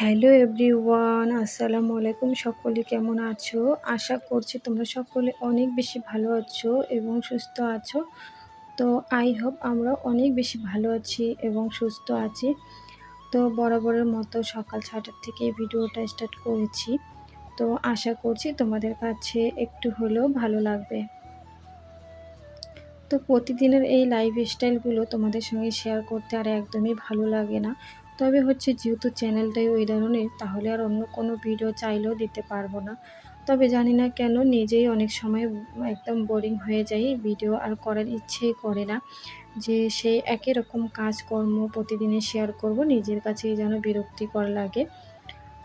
Hello everyone, আসসালামু আলাইকুম। সকলে কেমন আছো? আশা করছি তোমরা সকলে অনেক বেশি ভালো আছো এবং সুস্থ আছো। তো আই হোপ আমরা অনেক বেশি ভালো আছি এবং সুস্থ আছি। তো বরাবরের মতো সকাল ছটার থেকে ভিডিওটা স্টার্ট করেছি। তো আশা করছি তোমাদের কাছে একটু হলেও ভালো লাগবে। তো প্রতিদিনের এই লাইফ স্টাইলগুলো তোমাদের সঙ্গে শেয়ার করতে আর একদমই ভালো লাগে না। তবে হচ্ছে যেহেতু চ্যানেলটাই ওই ধরনের, তাহলে আর অন্য কোনো ভিডিও চাইলেও দিতে পারব না। তবে জানি না কেন নিজেই অনেক সময় একদম বোরিং হয়ে যাই ভিডিও আর করার ইচ্ছেই করে না। যে সেই একই রকম কাজকর্ম প্রতিদিনে শেয়ার করব, নিজের কাছেই যেন বিরক্তিকর লাগে।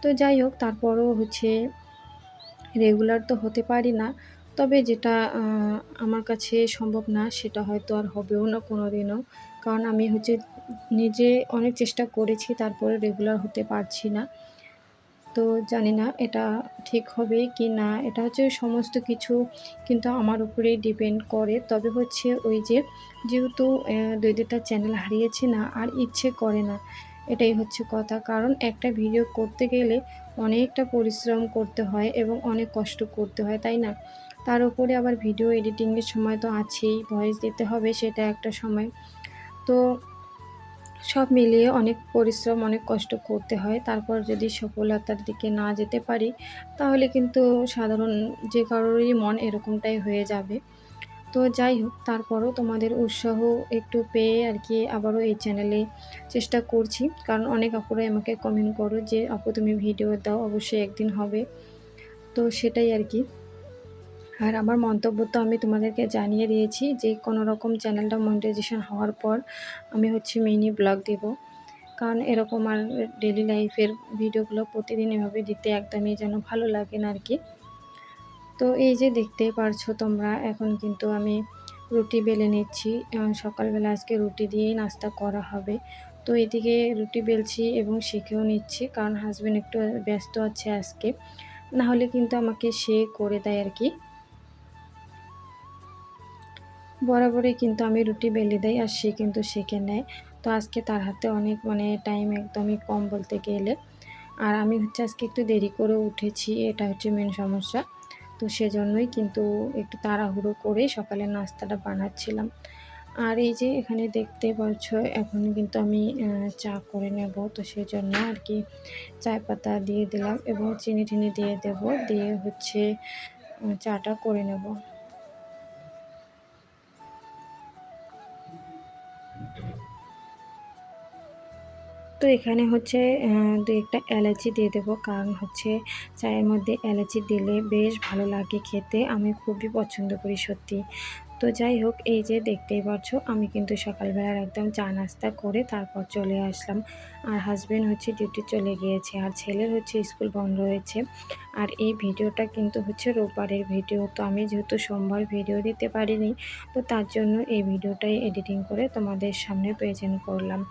তো যাই হোক, তারপরও হচ্ছে রেগুলার তো হতে পারি না, তবে যেটা আমার কাছে সম্ভব না, সেটা হয়তো আর হবেও না কোনো দিনও কারণ আমি হচ্ছে নিজে অনেক চেষ্টা করেছি, তারপরে রেগুলার হতে পারছি না। তো জানি না এটা ঠিক হবে কি না, এটা হচ্ছে সমস্ত কিছু কিন্তু আমার উপরেই ডিপেন্ড করে। তবে হচ্ছে ওই যে যেহেতু দুই দুটা চ্যানেল হারিয়েছি না, আর ইচ্ছে করে না, এটাই হচ্ছে কথা। কারণ একটা ভিডিও করতে গেলে অনেকটা পরিশ্রম করতে হয় এবং অনেক কষ্ট করতে হয়, তাই না? তার উপরে আবার ভিডিও এডিটিংয়ের সময় তো আছেই ভয়েস দিতে হবে সেটা একটা সময়। তো সব মিলিয়ে অনেক পরিশ্রম, অনেক কষ্ট করতে হয়। তারপর যদি সফলতার দিকে না যেতে পারি, তাহলে কিন্তু সাধারণ যে কারোরই মন এরকমটাই হয়ে যাবে। তো যাই হোক, তারপরও তোমাদের উৎসাহ একটু পেয়ে আর কি আবারও এই চ্যানেলে চেষ্টা করছি। কারণ অনেক আপুরাই আমাকে কমেন্ট করো যে, আপু তুমি ভিডিও দাও, অবশ্যই একদিন হবে। তো সেটাই আর কি। আর আমার মন্তব্য তো আমি তোমাদেরকে জানিয়ে দিয়েছি যে কোনো রকম চ্যানেলটা মনিটাইজেশন হওয়ার পর আমি হচ্ছে মিনি ব্লগ দেব। কারণ এরকম আর ডেলি লাইফের ভিডিওগুলো প্রতিদিন এভাবে দিতে একদমই যেন ভালো লাগে না আর কি। তো এই যে দেখতে পারছ তোমরা, এখন কিন্তু আমি রুটি বেলে নিচ্ছি সকালবেলা আজকে রুটি দিয়েই নাস্তা করা হবে। তো এদিকে রুটি বেলছি এবং শিখেও নিচ্ছি কারণ হাজব্যান্ড একটু ব্যস্ত আছে আজকে। না হলে কিন্তু আমাকে সে করে দেয় আর কি। বরাবরই কিন্তু আমি রুটি বেলে দেয় আর সে কিন্তু শেখে নেয়। তো আজকে তার হাতে অনেক মানে টাইম একদমই কম বলতে গেলে। আর আমি হচ্ছে আজকে একটু দেরি করে উঠেছি, এটা হচ্ছে মেন সমস্যা। তো সেজন্যই কিন্তু একটু তাড়াহুড়ো করে সকালে নাস্তাটা বানাচ্ছিলাম। আর এই যে এখানে দেখতে পাচ্ছ, এখন কিন্তু আমি চা করে নেব। তো সেজন্য আর কি চায় পাতা দিয়ে দিলাম এবং চিনি টিনি দিয়ে দেব। দিয়ে হচ্ছে চাটা করে নেব। তো এখানে হচ্ছে দু একটা এলাচি দিয়ে দেবো। কারণ হচ্ছে চায়ের মধ্যে এলাচি দিলে বেশ ভালো লাগে খেতে। আমি খুবই পছন্দ করি সত্যি। তো যাই হোক, এই যে দেখতেই পাচ্ছ আমি কিন্তু সকালবেলার একদম চা নাস্তা করে তারপর চলে আসলাম। আর হাজব্যান্ড হচ্ছে ডিউটি চলে গিয়েছে, আর ছেলের হচ্ছে স্কুল বন্ধ হয়েছে। আর এই ভিডিওটা কিন্তু হচ্ছে রোববারের ভিডিও, তো আমি যেহেতু সোমবার ভিডিও দিতে পারিনি, তো তার জন্য এই ভিডিওটাই এডিটিং করে তোমাদের সামনে প্রেজেন্ট করলাম।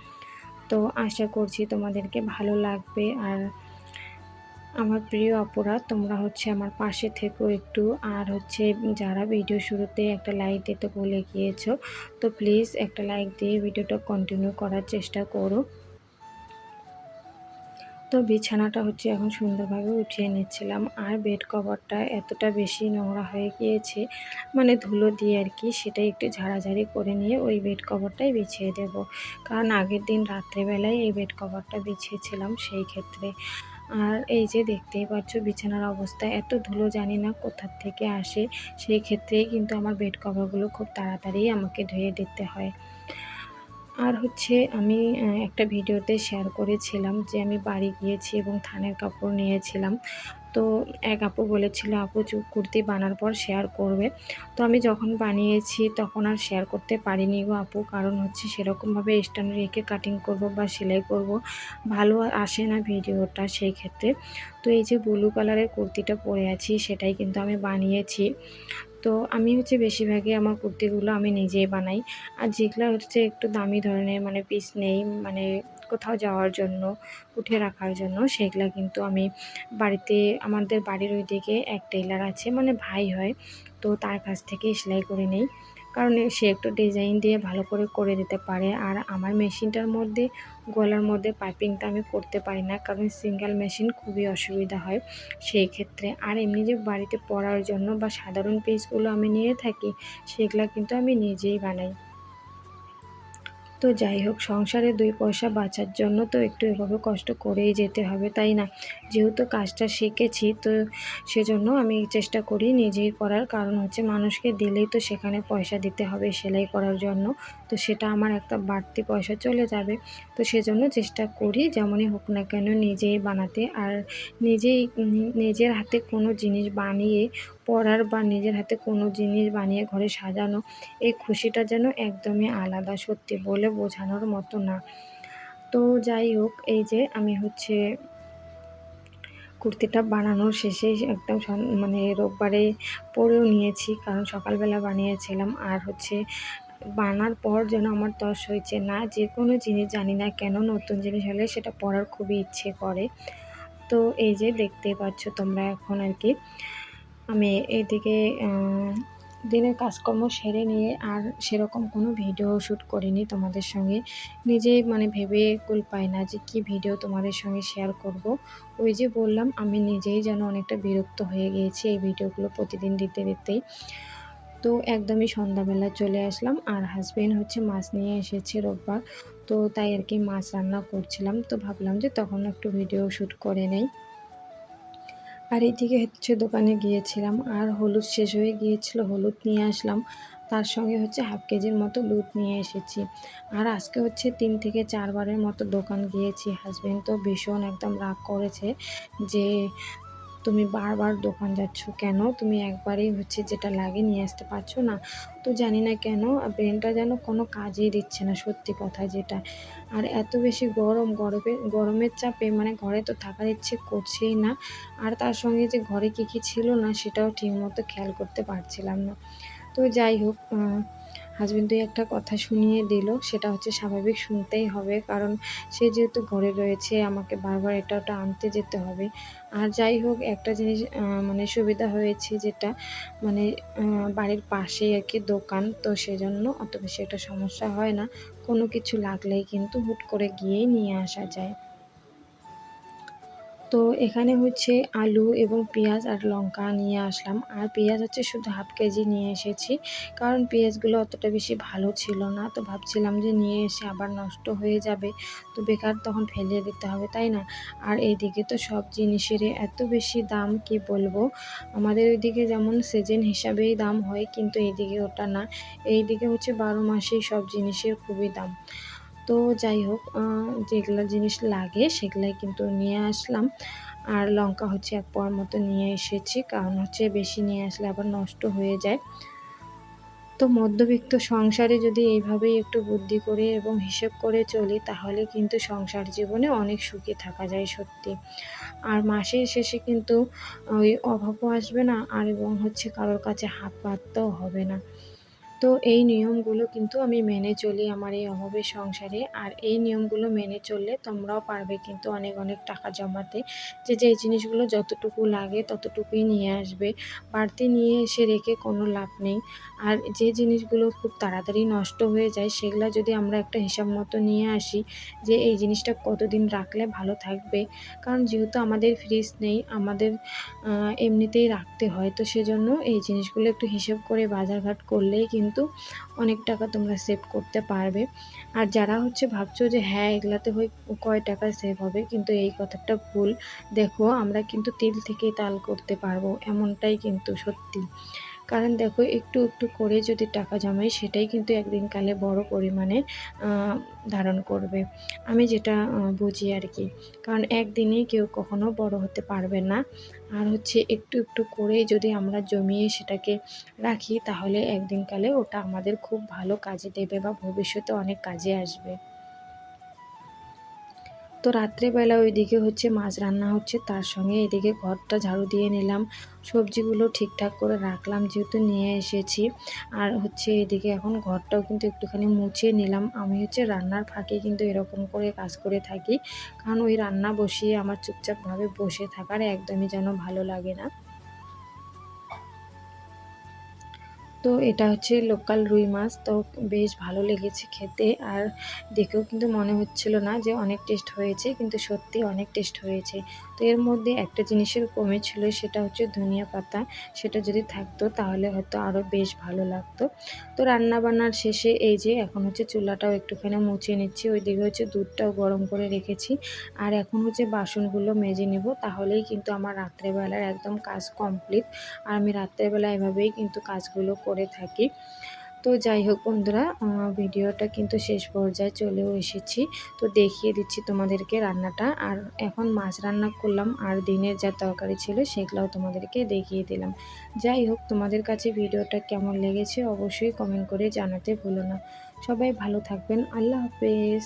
তো আশা করছি তোমাদেরকে ভালো লাগবে। আর আমার প্রিয় অপরাধ তোমরা হচ্ছে আমার পাশে থেকেও একটু। আর হচ্ছে যারা ভিডিও শুরুতে একটা লাইক দিতে বলে গিয়েছো, তো প্লিজ একটা লাইক দিয়ে ভিডিওটা কন্টিনিউ করার চেষ্টা করো। তো বিছানাটা হচ্ছে এখন সুন্দরভাবে উঠিয়ে নিচ্ছিলাম। আর বেড কভারটা এতটা বেশি নোংরা হয়ে গিয়েছে মানে ধুলো দিয়ে আর কি, সেটাই একটু ঝাড়াঝাড়ি করে নিয়ে ওই বেড কভারটাই বিছিয়ে দেব। কারণ আগের দিন রাত্রেবেলায় এই বেড কভারটা বিছিয়েছিলাম সেই ক্ষেত্রে। আর এই যে দেখতেই পাচ্ছ বিছানার অবস্থা, এত ধুলো জানি না কোথার থেকে আসে। সেই ক্ষেত্রেই কিন্তু আমার বেড কভারগুলো খুব তাড়াতাড়ি আমাকে ধুয়ে দিতে হয়। আর হচ্ছে আমি একটা ভিডিওতে শেয়ার করেছিলাম যে আমি বাড়ি গিয়েছি এবং থানের কাপড় নিয়েছিলাম। তো এক আপু বলেছিল, আপু চুপ কুর্তি বানার পর শেয়ার করবে। তো আমি যখন বানিয়েছি তখন আর শেয়ার করতে পারিনি গো আপু। কারণ হচ্ছে সেরকমভাবে স্ট্যান্ড রেখে কাটিং করব বা সেলাই করব, ভালো আসে না ভিডিওটা সেই ক্ষেত্রে। তো এই যে ব্লু কালারের কুর্তিটা পরে আছি, সেটাই কিন্তু আমি বানিয়েছি। তো আমি হচ্ছে বেশিরভাগই আমার কুর্তিগুলো আমি নিজেই বানাই। আর যেগুলো হচ্ছে একটু দামি ধরনের মানে পিস নেই মানে কোথাও যাওয়ার জন্য, উঠে রাখার জন্য, সেগুলো কিন্তু আমি বাড়িতে, আমাদের বাড়ির ওই দিকে এক টেলার আছে মানে ভাই হয়, তো তার কাছ থেকে সেলাই করে নেই। কারণ সে একটু ডিজাইন দিয়ে ভালো করে করে দিতে পারে। আর আমার মেশিনটার মধ্যে, গলার মধ্যে পাইপিংটা আমি করতে পারি না কারণ সিঙ্গেল মেশিন খুবই অসুবিধা হয়। সেই ক্ষেত্রে আর এমনি যে বাড়িতে পরার জন্য বা সাধারণ পিসগুলো আমি নিয়ে থাকি, সেগুলো কিন্তু আমি নিজেই বানাই। তো যাই হোক, সংসারে দুই পয়সা বাঁচার জন্য তো একটু এভাবে কষ্ট করেই যেতে হবে, তাই না? যেহেতু কাজটা শিখেছি, তো সেজন্য আমি চেষ্টা করি নিজেই করার। কারণ হচ্ছে মানুষকে দিলেই তো সেখানে পয়সা দিতে হবে সেলাই করার জন্য। তো সেটা আমার একটা বাড়তি পয়সা চলে যাবে। তো সেজন্য চেষ্টা করি যেমনই হোক না কেন নিজেই বানাতে। আর নিজেই নিজের হাতে কোনো জিনিস বানিয়ে পরার বা নিজের হাতে কোনো জিনিস বানিয়ে ঘরে সাজানো, এই খুশিটা যেন একদমই আলাদা সত্যি বলে বোঝানোর মতো না। তো যাই হোক, এই যে আমি হচ্ছে কুর্তিটা বানানোর শেষে একদম মানে রোববারে পরেও নিয়েছি, কারণ সকালবেলা বানিয়েছিলাম। আর হচ্ছে বানার পর যেন আমার তস হয়েছে না, যে কোনো জিনিস জানি না কেন নতুন জিনিস হলে সেটা পরার খুবই ইচ্ছে করে। তো এই যে দেখতে পাচ্ছ তোমরা এখন আর কি। আমি এদিকে দিনের কাজকর্ম সেরে নিয়ে আর সেরকম কোনো ভিডিও শ্যুট করিনি তোমাদের সঙ্গে। নিজেই মানে ভেবে কুল পাই না যে কি ভিডিও তোমাদের সঙ্গে শেয়ার করব। ওই যে বললাম, আমি নিজেই যেন অনেকটা বিরক্ত হয়ে গিয়েছি এই ভিডিওগুলো প্রতিদিন দিতে দিতেই। তো একদমই সন্ধ্যাবেলা চলে আসলাম আর হাজব্যান্ড হচ্ছে মাছ নিয়ে এসেছে রোববার। তো তাই আর কি মাছ রান্না করছিলাম। তো ভাবলাম যে তখন একটু ভিডিও শ্যুট করে নেই। আর এইদিকে হচ্ছে দোকানে গিয়েছিলাম আর হলুদ শেষ হয়ে গিয়েছিল, হলুদ নিয়ে আসলাম। তার সঙ্গে হচ্ছে হাফ কেজির মতো দুধ নিয়ে এসেছি। আর আজকে হচ্ছে তিন থেকে চারবারের মতো দোকান গিয়েছি। হাজব্যান্ড তো ভীষণ একদম রাগ করেছে যে তুমি বারবার দোকান যাচ্ছ কেন? তুমি একবারেই হচ্ছে যেটা লাগে নিয়ে আসতে পারছ না। তো জানি না কেন ব্রেনটা যেন কোনো কাজেই দিচ্ছে না, সত্যি কথা যেটা। আর এত বেশি গরম, গরমে, গরমের চাপে মানে ঘরে তো থাকার ইচ্ছে করছেই না। আর তার সঙ্গে যে ঘরে কী কী ছিল না, সেটাও ঠিকমতো খেয়াল করতে পারছিলাম না। তো যাই হোক হাজব্যান্ড দুই একটা কথা শুনিয়ে দিল, সেটা হচ্ছে স্বাভাবিক শুনতেই হবে, কারণ সে যেহেতু ঘরে রয়েছে, আমাকে বারবার এটা ওটা আনতে যেতে হবে। আর যাই হোক, একটা জিনিস মানে সুবিধা হয়েছে যেটা মানে বাড়ির পাশেই আর কি দোকান, তো সেজন্য অত বেশি একটা সমস্যা হয় না। কোনো কিছু লাগলেই কিন্তু হুট করে গিয়েই নিয়ে আসা যায়। তো এখানে হচ্ছে আলু এবং পেঁয়াজ আর লঙ্কা নিয়ে আসলাম। আর পেঁয়াজ হচ্ছে শুধু হাফ কেজি নিয়ে এসেছি। কারণ পেঁয়াজগুলো অতটা বেশি ভালো ছিল না। তো ভাবছিলাম যে নিয়ে এসে আবার নষ্ট হয়ে যাবে। তো বেকার তখন ফেলিয়ে দিতে হবে, তাই না? আর এইদিকে তো সব জিনিসেরই এত বেশি দাম, কি বলব? আমাদের ওইদিকে যেমন সিজন হিসাবেই দাম হয়, কিন্তু এইদিকে ওটা না। এইদিকে হচ্ছে বারো মাসেই সব জিনিসের খুবই দাম। তো যাই হোক যেগুলো জিনিস লাগে সেগুলাই কিন্তু নিয়ে আসলাম। আর লঙ্কা হচ্ছে এক পোয়ার মতো নিয়ে এসেছি, কারণ হচ্ছে বেশি নিয়ে আসলে আবার নষ্ট হয়ে যায়। তো মধ্যবিত্ত সংসারে যদি এইভাবেই একটু বুদ্ধি করে এবং হিসেব করে চলি, তাহলে কিন্তু সংসার জীবনে অনেক সুখী থাকা যায় সত্যি। আর মাসের শেষে কিন্তু ওই অভাবও আসবে না, আর এবং হচ্ছে কারোর কাছে হাত পাততেও হবে না। তো এই নিয়মগুলো কিন্তু আমি মেনে চলি আমার এই অভাবের সংসারে। আর এই নিয়মগুলো মেনে চললে তোমরাও পারবে কিন্তু অনেক অনেক টাকা জমাতে। যে যে জিনিসগুলো যতটুকু লাগে ততটুকুই নিয়ে আসবে। বাড়তি নিয়ে এসে রেখে কোনো লাভ নেই। আর যে জিনিসগুলো খুব তাড়াতাড়ি নষ্ট হয়ে যায় সেগুলো যদি আমরা একটা হিসাব মতো নিয়ে আসি যে, এই জিনিসটা কতদিন রাখলে ভালো থাকবে? কারণ যেহেতু আমাদের ফ্রিজ নেই, আমাদের এমনিতেই রাখতে হয়। তো সেজন্য এই জিনিসগুলো একটু হিসেব করে বাজারঘাট করলেই কিন্তু অনেক টাকা তোমরা সেভ করতে পারবে। আর যারা হচ্ছে ভাবছ যে হ্যাঁ এগুলাতে হয়ে কয় টাকা সেভ হবে, কিন্তু এই কথাটা ভুল। দেখো, আমরা কিন্তু তিল থেকে তাল করতে পারব, এমনটাই কিন্তু সত্যি। কারণ দেখো একটু একটু করে যদি টাকা জমাই, সেটাই কিন্তু একদিন কালে বড় পরিমাণে ধারণ করবে। আমি যেটা বুঝি আর কি। কারণ একদিনে কেউ কখনো বড় হতে পারবে না। আর হচ্ছে একটু একটু করেই যদি আমরা জমিয়ে সেটাকে রাখি, তাহলে একদিন কালে ওটা আমাদের খুব ভালো কাজে দেবে বা ভবিষ্যতে অনেক কাজে আসবে। তো রাত্রেবেলা ওইদিকে হচ্ছে মাছ রান্না হচ্ছে, তার সঙ্গে এদিকে ঘরটা ঝাড়ু দিয়ে নিলাম। সবজিগুলো ঠিকঠাক করে রাখলাম যেহেতু নিয়ে এসেছি। আর হচ্ছে এদিকে এখন ঘরটাও কিন্তু একটুখানি মুছিয়ে নিলাম। আমি হচ্ছে রান্নার ফাঁকে কিন্তু এরকম করে কাজ করে থাকি। কারণ ওই রান্না বসিয়ে আমার চুপচাপভাবে বসে থাকার একদমই যেন ভালো লাগে না। তো এটা হচ্ছে লোকাল রুই মাছ। তো বেশ ভালো লেগেছে খেতে। আর দেখেও কিন্তু মনে হচ্ছিল না যে অনেক টেস্ট হয়েছে, কিন্তু সত্যি অনেক টেস্ট হয়েছে। তো এর মধ্যে একটা জিনিসের কমে ছিল, সেটা হচ্ছে ধনিয়া পাতা। সেটা যদি থাকতো তাহলে হয়তো আরও বেশ ভালো লাগতো। তো রান্না বান্নার শেষে এই যে এখন হচ্ছে চুলাটাও একটুখানি মুছিয়ে নিচ্ছি। ওইদিকে হচ্ছে দুধটাও গরম করে রেখেছি। আর এখন হচ্ছে বাসনগুলো মেজে নিব। তাহলেই কিন্তু আমার রাত্রেবেলার একদম কাজ কমপ্লিট। আর আমি রাত্রেবেলা এভাবেই কিন্তু কাজগুলো করে থাকি। তো যাই হোক বন্ধুরা ভিডিওটা কিন্তু শেষ পর্যায়ে চলেও এসেছি। তো দেখিয়ে দিচ্ছি তোমাদেরকে রান্নাটা। আর এখন মাছ রান্না করলাম, আর দিনের যা তরকারি ছিল সেগুলোও তোমাদেরকে দেখিয়ে দিলাম। যাই হোক, তোমাদের কাছে ভিডিওটা কেমন লেগেছে অবশ্যই কমেন্ট করে জানাতে ভুলো না। সবাই ভালো থাকবেন। আল্লাহ হাফেজ।